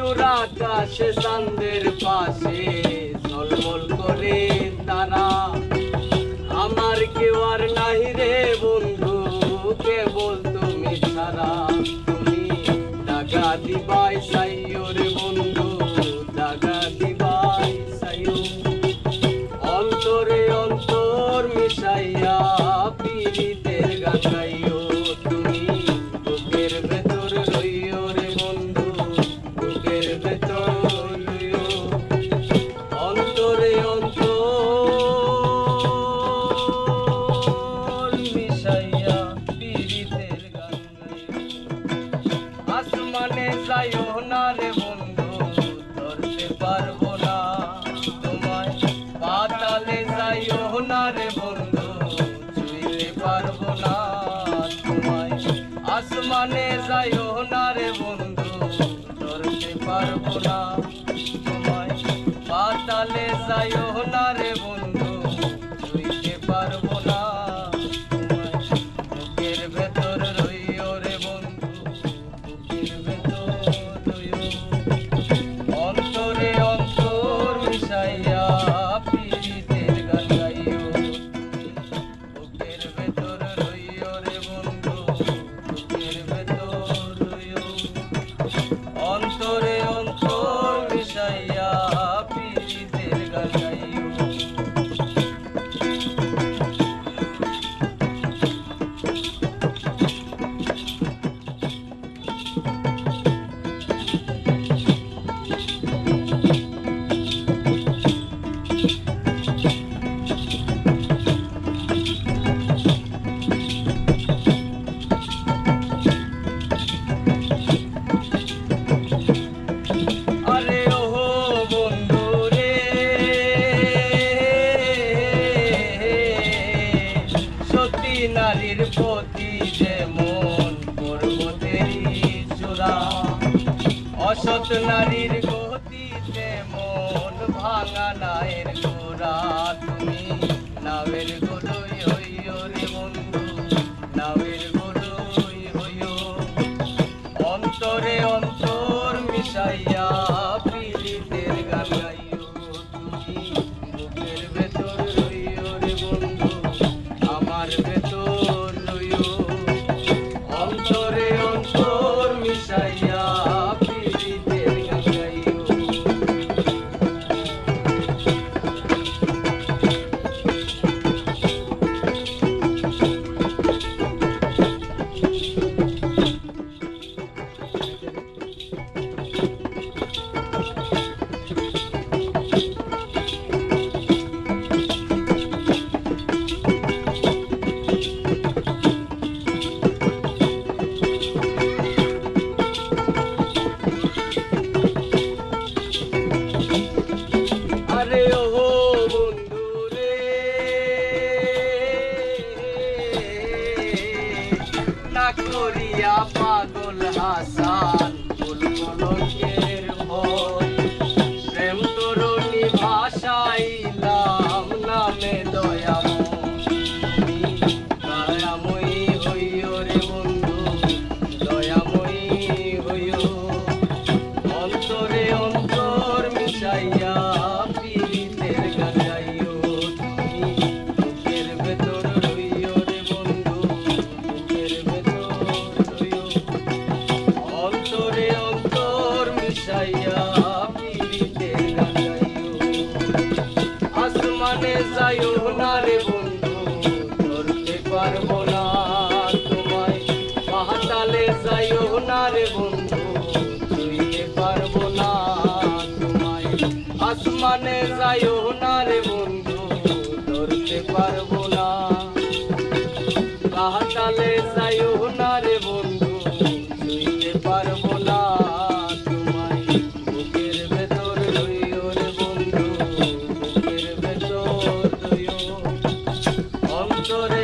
মধুর আকাশে চাঁদের পাশে ঝলমল করে তারা। আমার কেউ আর নাহি রে বন্ধু, কেবল তুমি ছাড়া। তুমি টাকা দিবাই সাইও রে বন্ধু। পারব না তোমায় পাতালে যাইও না রে বন্ধু ছুঁইতে পারব না তোমায় ভেতর নারীর প্রতি যে মন করব চূড়া। অসৎ নারীর গতিতে মন ভাঙা নায়ের গোড়া। তুমি নামের গোড়ই আরে ও বন্ধু রে না করিয়া পাগল হাসান বলবলকে আসমানে যাইও না রে বন্ধু, ধরতে পারব না। কাহাটালে যাইও না রে বন্ধু, ছুঁইতে পারব না। বন্ধু অন্তরে